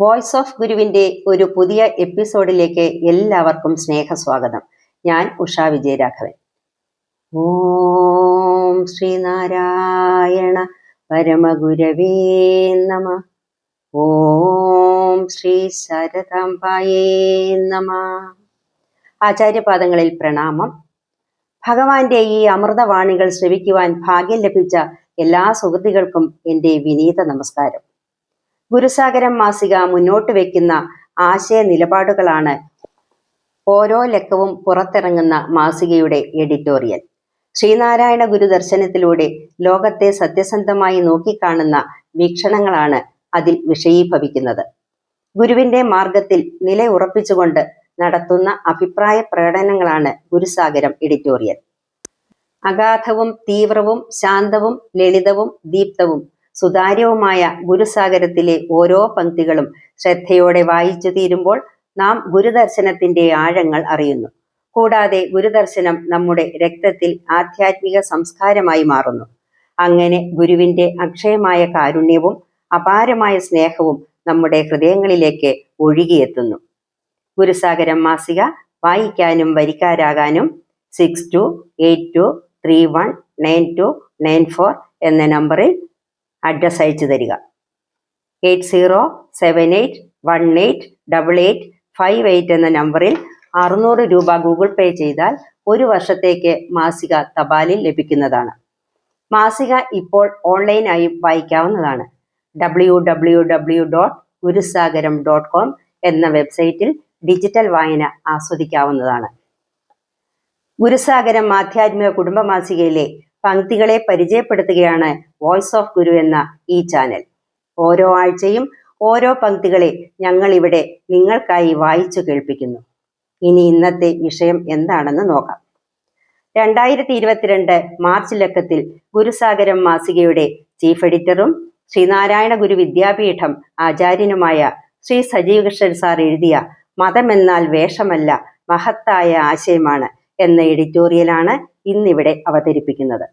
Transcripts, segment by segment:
Voice of ഗുരുവിന്റെ ഒരു പുതിയ എപ്പിസോഡിലേക്ക് എല്ലാവർക്കും സ്നേഹസ്വാഗതം. ഞാൻ ഉഷാ വിജയരാഘവൻ. ഓം ശ്രീനാരായണ പരമഗുരവേ നമ. ഓം ശ്രീ ശരതാംബായേ നമ. ആചാര്യപാദങ്ങളിൽ പ്രണാമം. ഭഗവാന്റെ ഈ അമൃതവാണികൾ ശ്രവിക്കുവാൻ ഭാഗ്യം ലഭിച്ച എല്ലാ സുഹൃത്തുക്കൾക്കും എന്റെ വിനീത നമസ്കാരം. ഗുരുസാഗരം മാസിക മുന്നോട്ട് വയ്ക്കുന്ന ആശയ നിലപാടുകളാണ് ഓരോ ലക്കവും പുറത്തിറങ്ങുന്ന മാസികയുടെ എഡിറ്റോറിയൽ. ശ്രീനാരായണ ഗുരു ദർശനത്തിലൂടെ ലോകത്തെ സത്യസന്ധമായി നോക്കിക്കാണുന്ന വീക്ഷണങ്ങളാണ് അതിൽ വിഷയീഭവിക്കുന്നത്. ഗുരുവിന്റെ മാർഗത്തിൽ നിലയുറപ്പിച്ചുകൊണ്ട് നടത്തുന്ന അഭിപ്രായ പ്രകടനങ്ങളാണ് ഗുരുസാഗരം എഡിറ്റോറിയൽ. അഗാധവും തീവ്രവും ശാന്തവും ലളിതവും ദീപ്തവും സുതാര്യവുമായ ഗുരുസാഗരത്തിലെ ഓരോ പങ്ക്തികളും ശ്രദ്ധയോടെ വായിച്ചു തീരുമ്പോൾ നാം ഗുരുദർശനത്തിന്റെ ആഴങ്ങൾ അറിയുന്നു. കൂടാതെ ഗുരുദർശനം നമ്മുടെ രക്തത്തിൽ ആധ്യാത്മിക സംസ്കാരമായി മാറുന്നു. അങ്ങനെ ഗുരുവിന്റെ അക്ഷയമായ കാരുണ്യവും അപാരമായ സ്നേഹവും നമ്മുടെ ഹൃദയങ്ങളിലേക്ക് ഒഴുകിയെത്തുന്നു. ഗുരുസാഗരം മാസിക വായിക്കാനും വരിക്കാരാകാനും six two eight two three one nine two nine four എന്ന നമ്പറിൽ അഡ്രസ് അയച്ചു തരിക. Eight zero seven eight one eight double eight five eight എന്ന നമ്പറിൽ അറുന്നൂറ് രൂപ ഗൂഗിൾ പേ ചെയ്താൽ ഒരു വർഷത്തേക്ക് മാസിക തപാലിൽ ലഭിക്കുന്നതാണ്. മാസിക ഇപ്പോൾ ഓൺലൈനായി വായിക്കാവുന്നതാണ്. W W W dot Gurusagaram dot com എന്ന വെബ്സൈറ്റിൽ ഡിജിറ്റൽ വായന ആസ്വദിക്കാവുന്നതാണ്. ഗുരുസാഗരം ആധ്യാത്മിക കുടുംബ മാസികയിലെ പങ്ക്തികളെ പരിചയപ്പെടുത്തുകയാണ് വോയിസ് ഓഫ് ഗുരു എന്ന ഈ ചാനൽ ഓരോ ആഴ്ചയും ഓരോ പങ്ക്തികളെ ഞങ്ങൾ ഇവിടെ നിങ്ങൾക്കായി വായിച്ചു കേൾപ്പിക്കുന്നു. ഇനി ഇന്നത്തെ വിഷയം എന്താണെന്ന് നോക്കാം. രണ്ടായിരത്തി ഇരുപത്തിരണ്ട് മാർച്ച് ലക്കത്തിൽ ഗുരുസാഗരം മാസികയുടെ ചീഫ് എഡിറ്ററും ശ്രീനാരായണ ഗുരു വിദ്യാപീഠം ആചാര്യനുമായ ശ്രീ സജീവ് കൃഷ്ണൻ സാർ എഴുതിയ മതമെന്നാൽ വേഷമല്ല മഹത്തായ ആശയമാണ് എന്ന എഡിറ്റോറിയലാണ് ഇന്നിവിടെ അവതരിപ്പിക്കുന്നത്.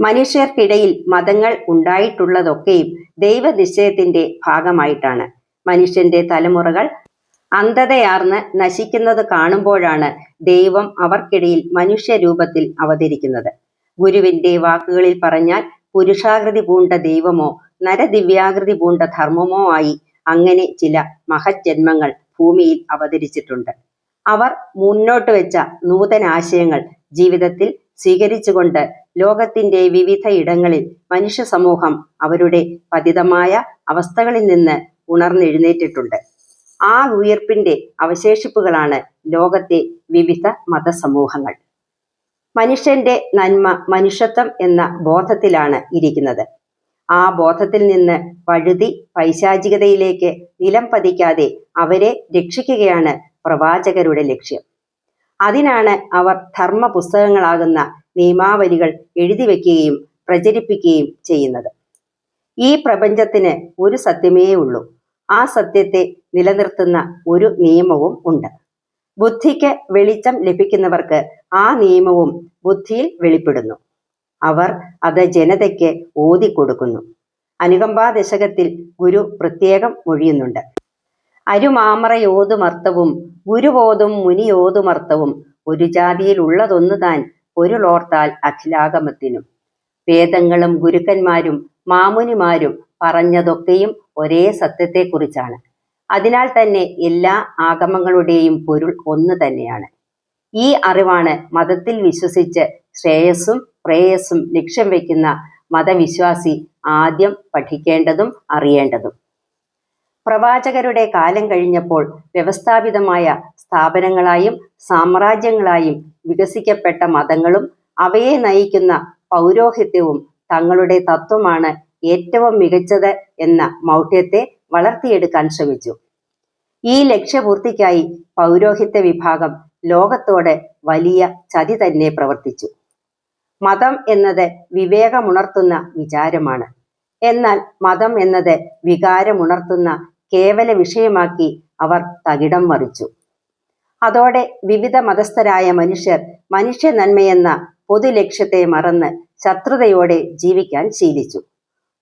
മനുഷ്യർക്കിടയിൽ മതങ്ങൾ ഉണ്ടായിട്ടുള്ളതൊക്കെയും ദൈവനിശ്ചയത്തിന്റെ ഭാഗമായിട്ടാണ്. മനുഷ്യന്റെ തലമുറകൾ അന്ധതയാർന്ന് നശിക്കുന്നത് കാണുമ്പോഴാണ് ദൈവം അവർക്കിടയിൽ മനുഷ്യരൂപത്തിൽ അവതരിക്കുന്നത്. ഗുരുവിന്റെ വാക്കുകളിൽ പറഞ്ഞാൽ പുരുഷാകൃതി പൂണ്ട ദൈവമോ നരദിവ്യാകൃതി പൂണ്ട ധർമ്മമോ ആയി അങ്ങനെ ചില മഹജ്ജന്മങ്ങൾ ഭൂമിയിൽ അവതരിച്ചിട്ടുണ്ട്. അവർ മുന്നോട്ട് വെച്ച നൂതന ആശയങ്ങൾ ജീവിതത്തിൽ സ്വീകരിച്ചുകൊണ്ട് ലോകത്തിന്റെ വിവിധ ഇടങ്ങളിൽ മനുഷ്യ സമൂഹം അവരുടെ പതിതമായ അവസ്ഥകളിൽ നിന്ന് ഉണർന്നെഴുന്നേറ്റിട്ടുണ്ട്. ആ ഉയർപ്പിന്റെ അവശേഷിപ്പുകളാണ് ലോകത്തെ വിവിധ മതസമൂഹങ്ങൾ. മനുഷ്യന്റെ നന്മ മനുഷ്യത്വം എന്ന ബോധത്തിലാണ് ഇരിക്കുന്നത്. ആ ബോധത്തിൽ നിന്ന് പഴുതി പൈശാചികതയിലേക്ക് നിലം പതിക്കാതെ അവരെ രക്ഷിക്കുകയാണ് പ്രവാചകരുടെ ലക്ഷ്യം. അതിനാണ് അവർ ധർമ്മ പുസ്തകങ്ങളാകുന്ന നിയമാവലികൾ എഴുതി വയ്ക്കുകയും പ്രചരിപ്പിക്കുകയും ചെയ്യുന്നത്. ഈ പ്രപഞ്ചത്തിന് ഒരു സത്യമേ ഉള്ളൂ. ആ സത്യത്തെ നിലനിർത്തുന്ന ഒരു നിയമവും ഉണ്ട്. ബുദ്ധിക്ക് വെളിച്ചം ലഭിക്കുന്നവർക്ക് ആ നിയമവും ബുദ്ധിയിൽ വെളിപ്പെടുന്നു. അവർ അത് ജനതയ്ക്ക് ഓതിക്കൊടുക്കുന്നു. അനുകമ്പാ ദശകത്തിൽ ഗുരു പ്രത്യേകം മൊഴിയുന്നുണ്ട്. അരുമാമറയോതുമർത്തവും ഗുരുവോതും മുനിയോതുമർത്തവും ഒരു ജാതിയിൽ ഉള്ളതൊന്നു താൻ പൊരുളോർത്താൽ അഖിലാഗമത്തിനും. വേദങ്ങളും ഗുരുക്കന്മാരും മാമുനിമാരും പറഞ്ഞതൊക്കെയും ഒരേ സത്യത്തെക്കുറിച്ചാണ്. അതിനാൽ തന്നെ എല്ലാ ആഗമങ്ങളുടെയും പൊരുൾ ഒന്ന് തന്നെയാണ്. ഈ അറിവാണ് മതത്തിൽ വിശ്വസിച്ച് ശ്രേയസ്സും പ്രേയസ്സും ലക്ഷ്യം വയ്ക്കുന്ന മതവിശ്വാസി ആദ്യം പഠിക്കേണ്ടതും അറിയേണ്ടതും. പ്രവാചകരുടെ കാലം കഴിഞ്ഞപ്പോൾ വ്യവസ്ഥാപിതമായ സ്ഥാപനങ്ങളായും സാമ്രാജ്യങ്ങളായും വികസിക്കപ്പെട്ട മതങ്ങളും അവയെ നയിക്കുന്ന പൗരോഹിത്യവും തങ്ങളുടെ തത്വമാണ് ഏറ്റവും മികച്ചത് എന്ന മൗഢ്യത്തെ വളർത്തിയെടുക്കാൻ ശ്രമിച്ചു. ഈ ലക്ഷ്യപൂർത്തിക്കായി പൗരോഹിത്യ വിഭാഗം ലോകത്തോടെ വലിയ ചതി തന്നെ പ്രവർത്തിച്ചു. മതം എന്നത് വിവേകമുണർത്തുന്ന വിചാരമാണ്. എന്നാൽ മതം എന്നത് വികാരമുണർത്തുന്ന കേവല വിഷയമാക്കി അവർ തകിടം മറിച്ചു. അതോടെ വിവിധ മതസ്ഥരായ മനുഷ്യർ മനുഷ്യ നന്മയെന്ന പൊതുലക്ഷ്യത്തെ മറന്ന് ശത്രുതയോടെ ജീവിക്കാൻ ശീലിച്ചു.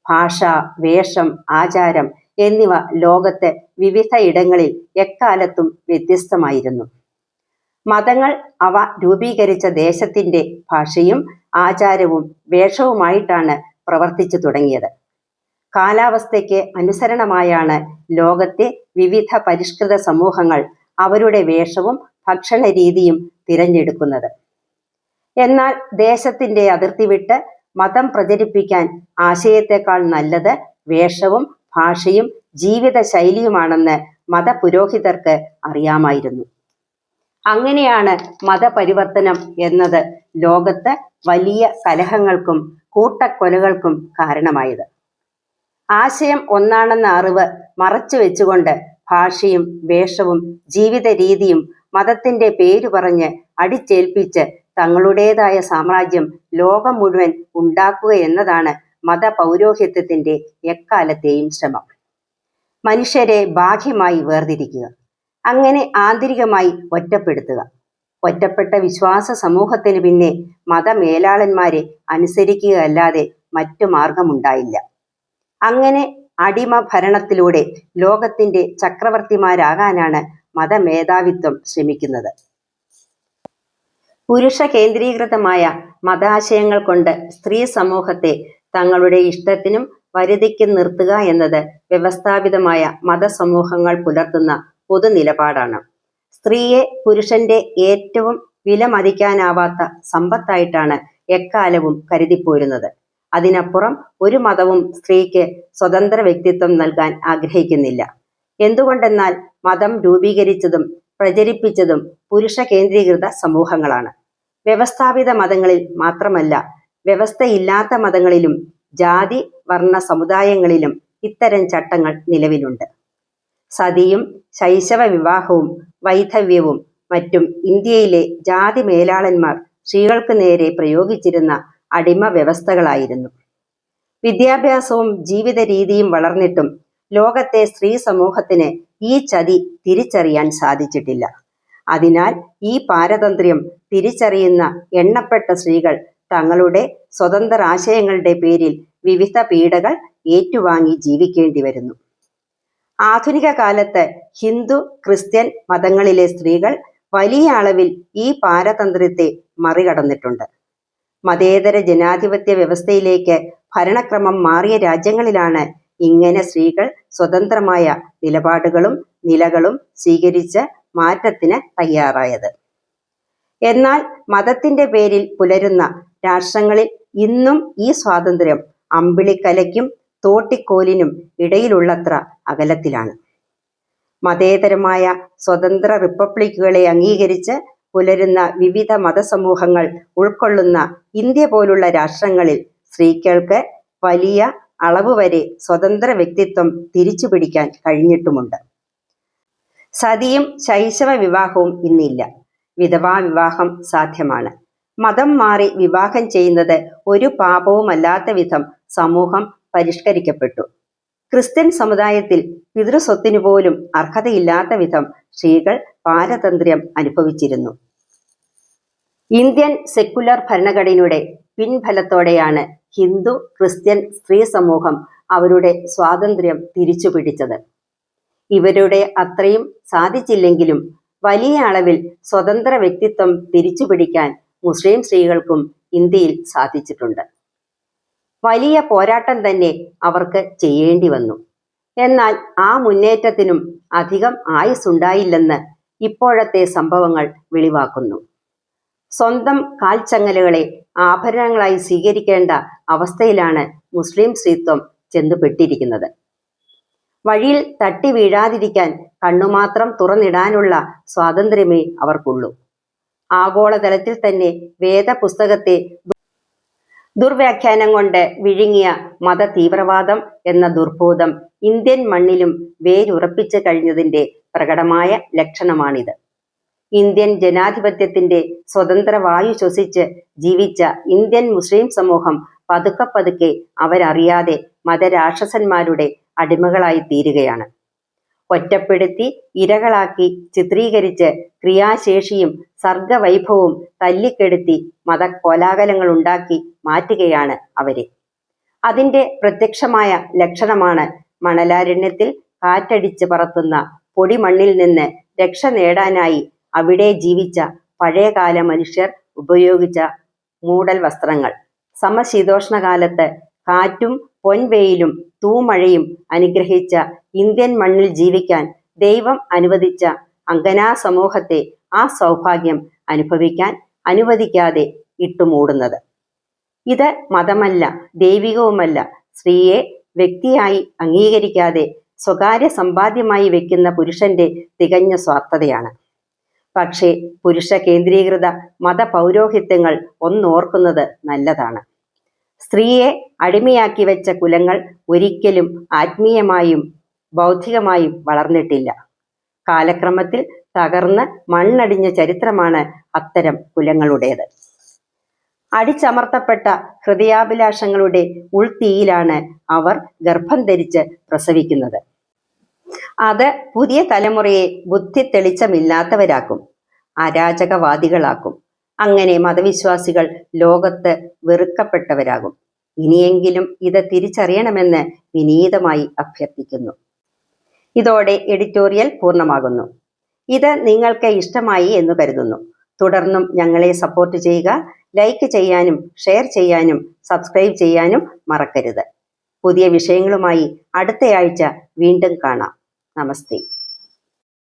ഭാഷ വേഷം ആചാരം എന്നിവ ലോകത്തെ വിവിധ ഇടങ്ങളിൽ എക്കാലത്തും വ്യത്യസ്തമായിരുന്നു. മതങ്ങൾ അവ രൂപീകരിച്ച ദേശത്തിന്റെ ഭാഷയും ആചാരവും വേഷവുമായിട്ടാണ് പ്രവർത്തിച്ചു തുടങ്ങിയത്. കാലാവസ്ഥയ്ക്ക് അനുസരണമായാണ് ലോകത്തെ വിവിധ പരിഷ്കൃത സമൂഹങ്ങൾ അവരുടെ വേഷവും ഭക്ഷണ രീതിയും തിരഞ്ഞെടുക്കുന്നത്. എന്നാൽ ദേശത്തിന്റെ അതിർത്തി വിട്ട് മതം പ്രചരിപ്പിക്കാൻ ആശയത്തെക്കാൾ നല്ലത് വേഷവും ഭാഷയും ജീവിത ശൈലിയുമാണെന്ന് മതപുരോഹിതർക്ക് അറിയാമായിരുന്നു. അങ്ങനെയാണ് മതപരിവർത്തനം എന്നത് ലോകത്ത് വലിയ കലഹങ്ങൾക്കും കൂട്ടക്കൊലകൾക്കും കാരണമായത്. ആശയം ഒന്നാണെന്ന അറിവ് മറച്ചു വെച്ചുകൊണ്ട് ഭാഷയും വേഷവും ജീവിത രീതിയും മതത്തിന്റെ പേര് പറഞ്ഞ് അടിച്ചേൽപ്പിച്ച് തങ്ങളുടേതായ സാമ്രാജ്യം ലോകം മുഴുവൻ ഉണ്ടാക്കുക എന്നതാണ് മതപൗരോഹിത്യത്തിന്റെ എക്കാലത്തെയും ശ്രമം. മനുഷ്യരെ ബാഹ്യമായി വേർതിരിക്കുക അങ്ങനെ ആന്തരികമായി ഒറ്റപ്പെടുത്തുക. ഒറ്റപ്പെട്ട വിശ്വാസ സമൂഹത്തിന് പിന്നെ മതമേലാളന്മാരെ അനുസരിക്കുകയല്ലാതെ മറ്റു മാർഗമുണ്ടായില്ല. അങ്ങനെ അടിമ ഭരണത്തിലൂടെ ലോകത്തിന്റെ ചക്രവർത്തിമാരാകാനാണ് മതമേധാവിത്വം ശ്രമിക്കുന്നത്. പുരുഷ കേന്ദ്രീകൃതമായ മതാശയങ്ങൾ കൊണ്ട് സ്ത്രീ സമൂഹത്തെ തങ്ങളുടെ ഇഷ്ടത്തിനും വരുതിക്കും നിർത്തുക എന്നത് വ്യവസ്ഥാപിതമായ മതസമൂഹങ്ങൾ പുലർത്തുന്ന പൊതു നിലപാടാണ് സ്ത്രീയെ പുരുഷന്റെ ഏറ്റവും വിലമതിക്കാനാവാത്ത സമ്പത്തായിട്ടാണ് എക്കാലവും കരുതിപ്പോരുന്നത്. അതിനപ്പുറം ഒരു മതവും സ്ത്രീക്ക് സ്വതന്ത്ര വ്യക്തിത്വം നൽകാൻ ആഗ്രഹിക്കുന്നില്ല. എന്തുകൊണ്ടെന്നാൽ മതം രൂപീകരിച്ചതും പ്രചരിപ്പിച്ചതും പുരുഷ കേന്ദ്രീകൃത സമൂഹങ്ങളാണ്. വ്യവസ്ഥാപിത മതങ്ങളിൽ മാത്രമല്ല വ്യവസ്ഥയില്ലാത്ത മതങ്ങളിലും ജാതി വർണ സമുദായങ്ങളിലും ഇത്തരം ചട്ടങ്ങൾ നിലവിലുണ്ട്. സതിയും ശൈശവ വിവാഹവും വൈധവ്യവും മറ്റും ഇന്ത്യയിലെ ജാതി മേലാളന്മാർ സ്ത്രീകൾക്ക് നേരെ പ്രയോഗിച്ചിരുന്ന അടിമ വ്യവസ്ഥകളായിരുന്നു. വിദ്യാഭ്യാസവും ജീവിത രീതിയും വളർന്നിട്ടും ലോകത്തെ സ്ത്രീ സമൂഹത്തിന് ഈ ചതി തിരിച്ചറിയാൻ സാധിച്ചിട്ടില്ല. അതിനാൽ ഈ പാരതന്ത്ര്യം തിരിച്ചറിയുന്ന എണ്ണപ്പെട്ട സ്ത്രീകൾ തങ്ങളുടെ സ്വതന്ത്ര ആശയങ്ങളുടെ പേരിൽ വിവിധ പീഡകൾ ഏറ്റുവാങ്ങി ജീവിക്കേണ്ടി വരുന്നു. ആധുനിക കാലത്ത് ഹിന്ദു ക്രിസ്ത്യൻ മതങ്ങളിലെ സ്ത്രീകൾ വലിയ അളവിൽ ഈ പാരതന്ത്ര്യത്തെ മറികടന്നിട്ടുണ്ട്. മതേതര ജനാധിപത്യ വ്യവസ്ഥയിലേക്ക് ഭരണക്രമം മാറിയ രാജ്യങ്ങളിലാണ് ഇങ്ങനെ സ്ത്രീകൾ സ്വതന്ത്രമായ നിലപാടുകളും നിലകളും സ്വീകരിച്ച് മാറ്റത്തിന് തയ്യാറായത്. എന്നാൽ മതത്തിന്റെ പേരിൽ പുലരുന്ന രാഷ്ട്രങ്ങളിൽ ഇന്നും ഈ സ്വാതന്ത്ര്യം അമ്പിളിക്കലയ്ക്കും തോട്ടിക്കോലിനും ഇടയിലുള്ളത്ര അകലത്തിലാണ്. മതേതരമായ സ്വതന്ത്ര റിപ്പബ്ലിക്കുകളെ അംഗീകരിച്ച് പുലരുന്ന വിവിധ മതസമൂഹങ്ങൾ ഉൾക്കൊള്ളുന്ന ഇന്ത്യ പോലുള്ള രാഷ്ട്രങ്ങളിൽ സ്ത്രീകൾക്ക് വലിയ അളവ് വരെ സ്വതന്ത്ര വ്യക്തിത്വം തിരിച്ചുപിടിക്കാൻ കഴിഞ്ഞിട്ടുമുണ്ട്. സതിയും ശൈശവ വിവാഹവും ഇന്നില്ല. വിധവാ വിവാഹം സാധ്യമാണ്. മതം മാറി വിവാഹം ചെയ്യുന്നത് ഒരു പാപവുമല്ലാത്ത വിധം സമൂഹം പരിഷ്കരിക്കപ്പെട്ടു. ക്രിസ്ത്യൻ സമുദായത്തിൽ പിതൃസ്വത്തിനു പോലും അർഹതയില്ലാത്ത വിധം സ്ത്രീകൾ പാരതന്ത്ര്യം അനുഭവിച്ചിരുന്നു. ഇന്ത്യൻ സെക്കുലർ ഭരണഘടനയുടെ പിൻഫലത്തോടെയാണ് ഹിന്ദു ക്രിസ്ത്യൻ സ്ത്രീ സമൂഹം അവരുടെ സ്വാതന്ത്ര്യം തിരിച്ചുപിടിച്ചത്. ഇവരുടെ അത്രയും സാധിച്ചില്ലെങ്കിലും വലിയ അളവിൽ സ്വതന്ത്ര വ്യക്തിത്വം തിരിച്ചുപിടിക്കാൻ മുസ്ലിം സ്ത്രീകൾക്കും ഇന്ത്യയിൽ സാധിച്ചിട്ടുണ്ട്. വലിയ പോരാട്ടം തന്നെ അവർക്ക് ചെയ്യേണ്ടി വന്നു. എന്നാൽ ആ മുന്നേറ്റത്തിനും അധികം ആയുസ്സുണ്ടായില്ലെന്ന് ഇപ്പോഴത്തെ സംഭവങ്ങൾ വെളിവാക്കുന്നു. സ്വന്തം കാൽച്ചങ്ങലുകളെ ആഭരണങ്ങളായി സ്വീകരിക്കേണ്ട അവസ്ഥയിലാണ് മുസ്ലിം സ്ത്രീത്വം ചെന്നുപെട്ടിരിക്കുന്നത്. വഴിയിൽ തട്ടി വീഴാതിരിക്കാൻ കണ്ണുമാത്രം തുറന്നിടാനുള്ള സ്വാതന്ത്ര്യമേ അവർക്കുള്ളൂ. ആഗോളതലത്തിൽ തന്നെ വേദപുസ്തകത്തെ ദുർവ്യാഖ്യാനം കൊണ്ട് വിഴുങ്ങിയ മത തീവ്രവാദം എന്ന ദുർബോധം ഇന്ത്യൻ മണ്ണിലും വേരുറപ്പിച്ചു കഴിഞ്ഞതിന്റെ പ്രകടമായ ലക്ഷണമാണിത്. ഇന്ത്യൻ ജനാധിപത്യത്തിന്റെ സ്വതന്ത്ര വായു ശ്വസിച്ച് ജീവിച്ച ഇന്ത്യൻ മുസ്ലിം സമൂഹം പതുക്കെ പതുക്കെ അവരറിയാതെ മതരാക്ഷസന്മാരുടെ അടിമകളായി തീരുകയാണ്. ഒറ്റപ്പെടുത്തി ഇരകളാക്കി ചിത്രീകരിച്ച് ക്രിയാശേഷിയും സർഗവൈഭവവും തല്ലിക്കെടുത്തി മതകോലാഹലങ്ങൾ ഉണ്ടാക്കി മാറ്റുകയാണ് അവരെ. അതിന്റെ പ്രത്യക്ഷമായ ലക്ഷണമാണ് മണലാരണ്യത്തിൽ കാറ്റടിച്ച് പറത്തുന്ന പൊടിമണ്ണിൽ നിന്ന് രക്ഷ നേടാനായി അവിടെ ജീവിച്ച പഴയകാല മനുഷ്യർ ഉപയോഗിച്ച മൂടൽ വസ്ത്രങ്ങൾ. സമശീതോഷ്ണകാലത്ത് കാറ്റും പൊൻവെയിലും തൂമഴയും അനുഗ്രഹിച്ച ഇന്ത്യൻ മണ്ണിൽ ജീവിക്കാൻ ദൈവം അനുവദിച്ച അങ്കനാ സമൂഹത്തെ ആ സൗഭാഗ്യം അനുഭവിക്കാൻ അനുവദിക്കാതെ ഇട്ടുമൂടുന്നത്. ഇത് മതമല്ല ദൈവികവുമല്ല. സ്ത്രീയെ വ്യക്തിയായി അംഗീകരിക്കാതെ സ്വകാര്യ സമ്പാദ്യമായി വെക്കുന്ന പുരുഷന്റെ തികഞ്ഞ സ്വാർത്ഥതയാണ്. പക്ഷേ പുരുഷ കേന്ദ്രീകൃത മത മതപൗരോഹിത്യങ്ങൾ ഒന്നോർക്കുന്നത് നല്ലതാണ്. സ്ത്രീയെ അടിമയാക്കി വെച്ച കുലങ്ങൾ ഒരിക്കലും ആത്മീയമായും ബൗദ്ധികമായും വളർന്നിട്ടില്ല. കാലക്രമത്തിൽ തകർന്ന് മണ്ണടിഞ്ഞ ചരിത്രമാണ് അത്തരം കുലങ്ങളുടേത്. അടിച്ചമർത്തപ്പെട്ട ഹൃദയാഭിലാഷങ്ങളുടെ ഉൾത്തീയിലാണ് അവർ ഗർഭം ധരിച്ച് പ്രസവിക്കുന്നത്. അത് പുതിയ തലമുറയെ ബുദ്ധി തെളിച്ചമില്ലാത്തവരാക്കും അരാജകവാദികളാക്കും. അങ്ങനെ മതവിശ്വാസികൾ ലോകത്ത് വെറുക്കപ്പെട്ടവരാകും. ഇനിയെങ്കിലും ഇത് തിരിച്ചറിയണമെന്ന് വിനീതമായി അഭ്യർത്ഥിക്കുന്നു. ഇതോടെ എഡിറ്റോറിയൽ പൂർണമാകുന്നു. ഇത് നിങ്ങൾക്ക് ഇഷ്ടമായി എന്ന് കരുതുന്നു. തുടർന്നും ഞങ്ങളെ സപ്പോർട്ട് ചെയ്യുക ലൈക്ക് ചെയ്യാനും ഷെയർ ചെയ്യാനും സബ്സ്ക്രൈബ് ചെയ്യാനും മറക്കരുത്. പുതിയ വിഷയങ്ങളുമായി അടുത്തയാഴ്ച വീണ്ടും കാണാം. നമസ്തേ.